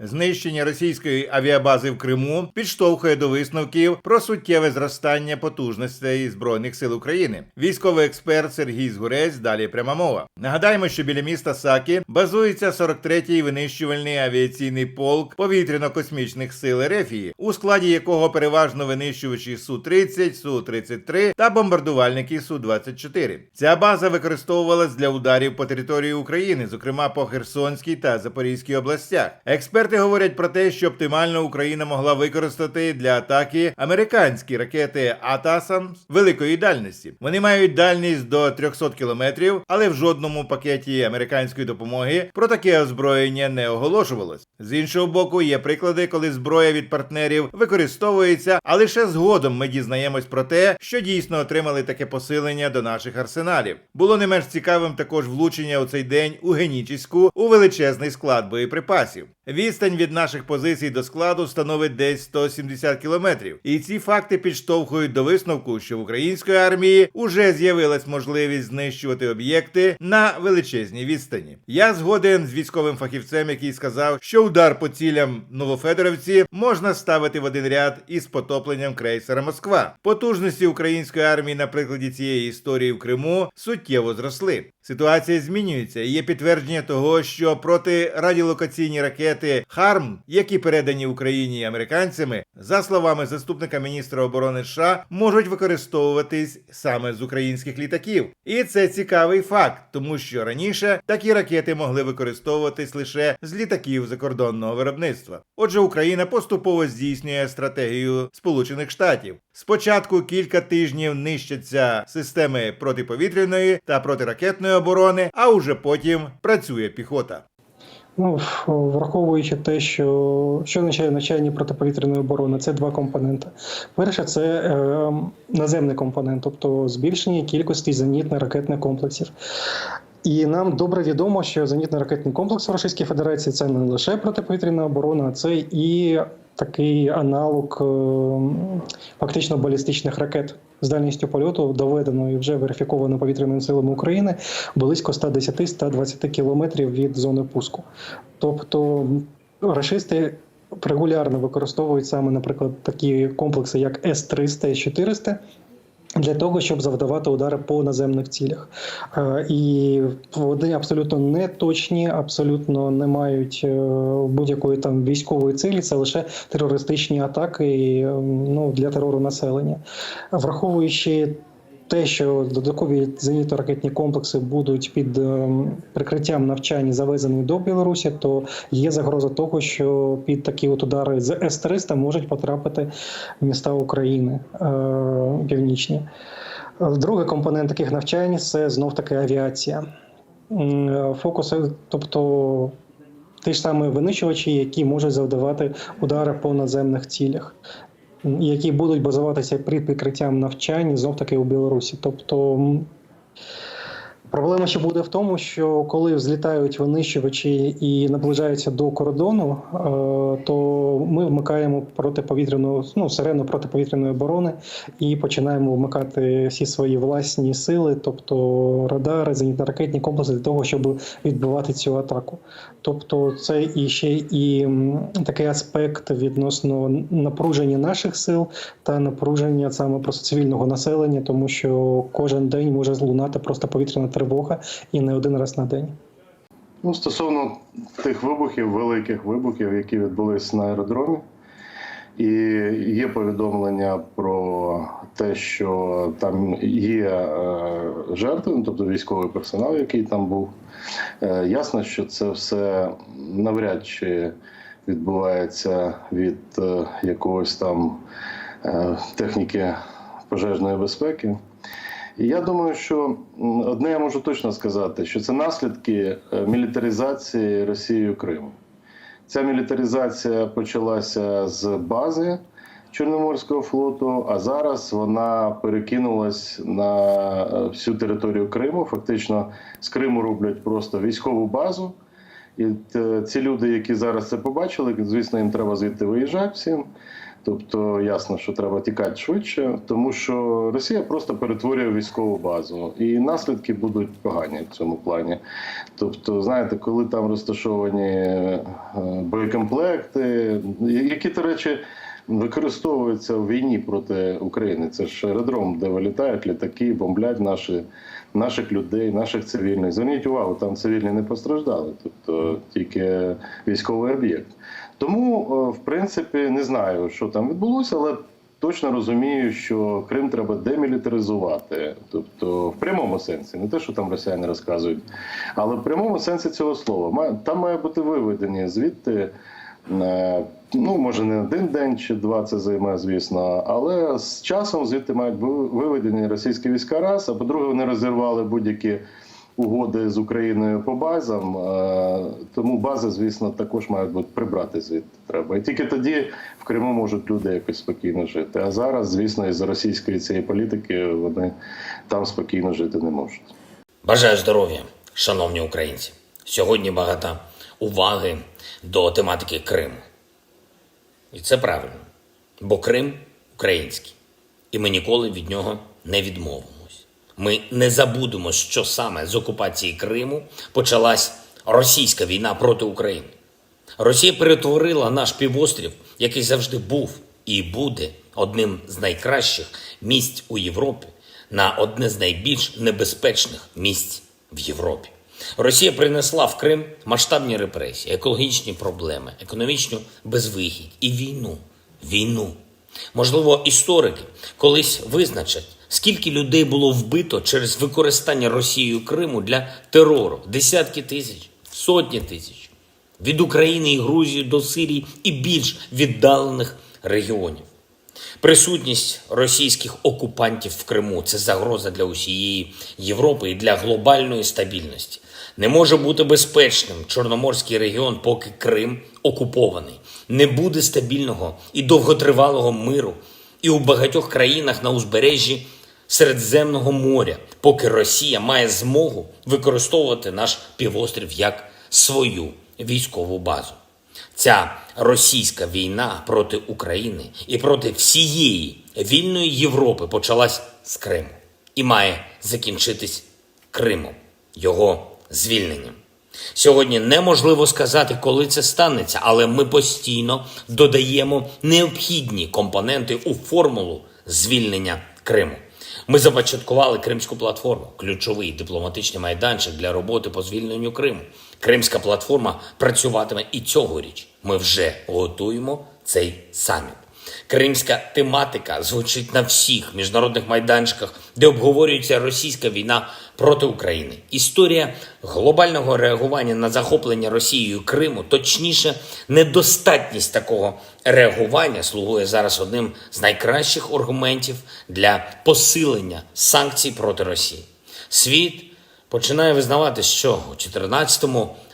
Знищення російської авіабази в Криму підштовхує до висновків про суттєве зростання потужностей збройних сил України. Військовий експерт Сергій Згурець. Далі пряма мова. Нагадаємо, що біля міста Сакі базується 43-й винищувальний авіаційний полк повітряно-космічних сил Ерефії, у складі якого переважно винищувачі су 30 су 33 та бомбардувальники су 24 Ця база використовувалась для ударів по території України, зокрема по Херсонській та Запорізькій областях. Експерти говорять про те, що оптимально Україна могла використати для атаки американські ракети Атасам великої дальності. Вони мають дальність до 300 кілометрів, але в жодному пакеті американської допомоги про таке озброєння не оголошувалось. З іншого боку, є приклади, коли зброя від партнерів використовується, а лише згодом ми дізнаємось про те, що дійсно отримали таке посилення до наших арсеналів. Було не менш цікавим також влучення у цей день у Генічіську у величезний склад боєприпасів. Відстань від наших позицій до складу становить десь 170 кілометрів. І ці факти підштовхують до висновку, що в української армії уже з'явилась можливість знищувати об'єкти на величезній відстані. Я згоден з військовим фахівцем, який сказав, що удар по цілям Новофедоровці можна ставити в один ряд із потопленням крейсера Москва. Потужності української армії на прикладі цієї історії в Криму суттєво зросли. Ситуація змінюється і є підтвердження того, що протирадіолокаційні ракети ХАРМ, які передані Україні американцями, за словами заступника міністра оборони США, можуть використовуватись саме з українських літаків. І це цікавий факт, тому що раніше такі ракети могли використовуватись лише з літаків закордонного виробництва. Отже, Україна поступово здійснює стратегію Сполучених Штатів. Спочатку кілька тижнів нищаться системи протиповітряної та протиракетної оборони, а уже потім працює піхота. Ну, враховуючи те, що що означає навчання протиповітряної оборони, це два компоненти. Перше, це е, наземний компонент, тобто збільшення кількості зенітно-ракетних комплексів. І нам добре відомо, що зенітно-ракетний комплекс в Російській Федерації це не лише протиповітряна оборона, це і такий аналог е, фактично балістичних ракет з дальністю польоту, доведено вже верифіковано повітряними силами України близько 110-120 кілометрів від зони пуску. Тобто рашисти регулярно використовують саме, наприклад, такі комплекси, як С-300 і 400 для того, щоб завдавати удари по наземних цілях. Е, І вони абсолютно не точні, абсолютно не мають е, будь-якої там військової цілі, це лише терористичні атаки е, ну, для терору населення. Враховуючи те, що додаткові зенітно-ракетні комплекси будуть під е, прикриттям навчань завезені до Білорусі, то є загроза того, що під такі от удари з С-300 можуть потрапити міста України е, північні. Другий компонент таких навчань це знов таки авіація. Фокуси, тобто ті ж самі винищувачі, які можуть завдавати удари по наземних цілях які будуть базуватися під прикриттям навчань знов таки у Білорусі. Тобто проблема ще буде в тому, що коли взлітають винищувачі і наближаються до кордону, е, то ми вмикаємо протиповітряну ну, сирену протиповітряної оборони і починаємо вмикати всі свої власні сили, тобто радари, зенітно-ракетні комплекси для того, щоб відбивати цю атаку. Тобто, це і ще і такий аспект відносно напруження наших сил та напруження саме просто цивільного населення, тому що кожен день може злунати просто повітряна тривога і не один раз на день. Ну, стосовно тих вибухів, великих вибухів, які відбулись на аеродромі, і є повідомлення про те, що там є е, жертви, ну, тобто військовий персонал, який там був. Е, ясно, що це все навряд чи відбувається від е, якогось там техніки пожежної безпеки. І я думаю, що одне я можу точно сказати, що це наслідки е, мілітаризації Росією Криму. Ця мілітаризація почалася з бази Чорноморського флоту, а зараз вона перекинулась на е, всю територію Криму. Фактично з Криму роблять просто військову базу. І е, ці люди, які зараз це побачили, звісно, їм треба звідти виїжджати всім. Тобто ясно, що треба тікати швидше, тому що Росія просто перетворює військову базу, і наслідки будуть погані в цьому плані. Тобто, знаєте, коли там розташовані е, боєкомплекти, які то речі використовуються в війні проти України. Це ж аеродром, де вилітають літаки, бомблять наші, наших людей, наших цивільних. Зверніть увагу, там цивільні не постраждали, тобто тільки військовий об'єкт. Тому, е, в принципі, не знаю, що там відбулося, але точно розумію, що Крим треба демілітаризувати, тобто в прямому сенсі, не те, що там росіяни розказують, але в прямому сенсі цього слова. Там має бути виведені звідти. е, Ну, може, не один день чи два це займе, звісно, але з часом звідти мають виведені російські війська раз, а по-друге, вони розірвали будь-які угоди з Україною по базам. е, Тому бази, звісно, також мають бути прибрати звідти треба. І тільки тоді в Криму можуть люди якось спокійно жити. А зараз, звісно, із російської цієї політики вони там спокійно жити не можуть. Бажаю здоров'я, шановні українці. Сьогодні багато уваги до тематики Криму. І це правильно, бо Крим український, і ми ніколи від нього не відмовимось. Ми не забудемо, що саме з окупації Криму почалась російська війна проти України. Росія перетворила наш півострів, який завжди був і буде одним з найкращих місць у Європі, на одне з найбільш небезпечних місць в Європі. Росія принесла в Крим масштабні репресії, екологічні проблеми, економічну безвихідь і війну. Війну. Можливо, історики колись визначать, скільки людей було вбито через використання Росією Криму для терору. Десятки тисяч, сотні тисяч. Від України і Грузії до Сирії і більш віддалених регіонів. Присутність російських окупантів в Криму це загроза для усієї Європи і для глобальної стабільності. Не може бути безпечним Чорноморський регіон, поки Крим окупований. Не буде стабільного і довготривалого миру і у багатьох країнах на узбережжі Середземного моря, поки Росія має змогу використовувати наш півострів як свою військову базу. Ця російська війна проти України і проти всієї вільної Європи почалась з Криму і має закінчитись Кримом, його звільненням. Сьогодні неможливо сказати, коли це станеться, але ми постійно додаємо необхідні компоненти у формулу звільнення Криму. Ми започаткували Кримську платформу, ключовий дипломатичний майданчик для роботи по звільненню Криму. Кримська платформа працюватиме і цьогоріч. Ми вже готуємо цей саміт. Кримська тематика звучить на всіх міжнародних майданчиках, де обговорюється російська війна проти України. Історія глобального реагування на захоплення Росією Криму, точніше, недостатність такого реагування слугує зараз одним з найкращих аргументів для посилення санкцій проти Росії. Світ починає визнавати, що у 2014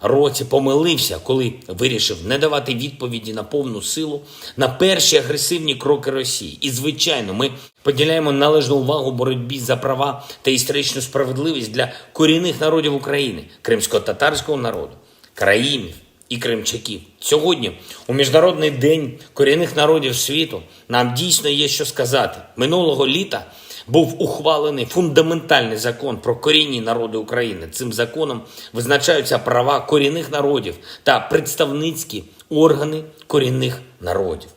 році помилився, коли вирішив не давати відповіді на повну силу на перші агресивні кроки Росії. І, звичайно, ми поділяємо належну увагу боротьбі за права та історичну справедливість для корінних народів України, кримсько-татарського народу, країнів і кримчаків. Сьогодні, у Міжнародний день корінних народів світу, нам дійсно є що сказати. Минулого літа був ухвалений фундаментальний закон про корінні народи України. Цим законом визначаються права корінних народів та представницькі органи корінних народів.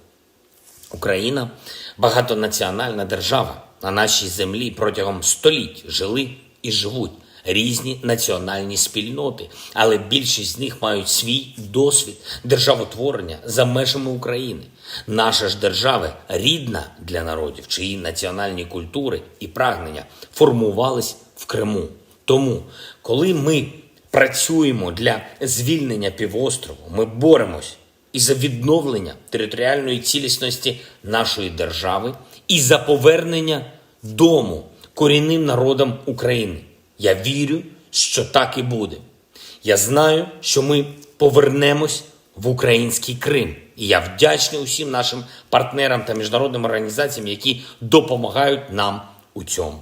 Україна багатонаціональна держава. На нашій землі протягом століть жили і живуть різні національні спільноти, але більшість з них мають свій досвід державотворення за межами України. Наша ж держава рідна для народів, чиї національні культури і прагнення формувались в Криму. Тому, коли ми працюємо для звільнення півострову, ми боремось і за відновлення територіальної цілісності нашої держави, і за повернення дому корінним народам України. Я вірю, що так і буде. Я знаю, що ми повернемось в український Крим. І я вдячний усім нашим партнерам та міжнародним організаціям, які допомагають нам у цьому.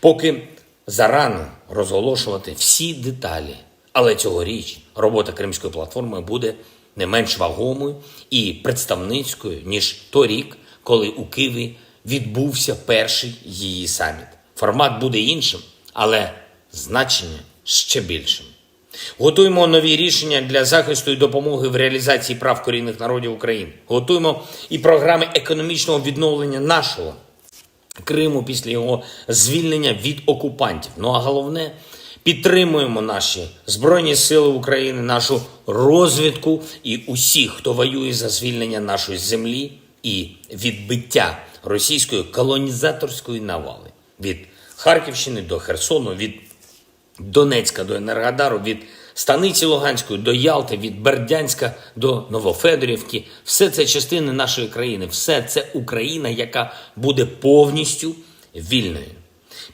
Поки зарано розголошувати всі деталі, але цьогоріч робота Кримської платформи буде не менш вагомою і представницькою, ніж торік, коли у Києві відбувся перший її саміт. Формат буде іншим, але значення ще більшим. Готуємо нові рішення для захисту і допомоги в реалізації прав корінних народів України. Готуємо і програми економічного відновлення нашого Криму після його звільнення від окупантів. Ну а головне, підтримуємо наші збройні сили України, нашу розвідку і усіх, хто воює за звільнення нашої землі і відбиття російської колонізаторської навали від Харківщини до Херсону, від Донецька до Енергодару, від Станиці Луганської до Ялти, від Бердянська до Новофедорівки. Все це частини нашої країни, все це Україна, яка буде повністю вільною.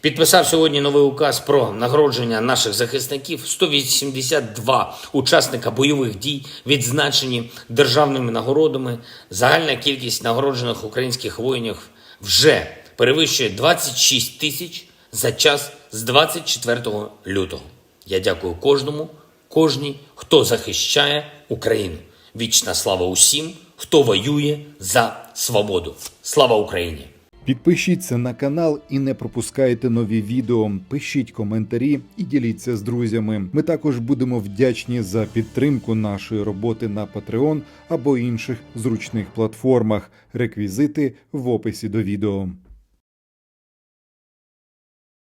Підписав сьогодні новий указ про нагородження наших захисників. 182 учасника бойових дій відзначені державними нагородами. Загальна кількість нагороджених українських воїнів вже перевищує 26 тисяч за час з 24 лютого. Я дякую кожному, кожній, хто захищає Україну. Вічна слава усім, хто воює за свободу. Слава Україні! Підпишіться на канал і не пропускайте нові відео. Пишіть коментарі і діліться з друзями. Ми також будемо вдячні за підтримку нашої роботи на Patreon або інших зручних платформах. Реквізити в описі до відео.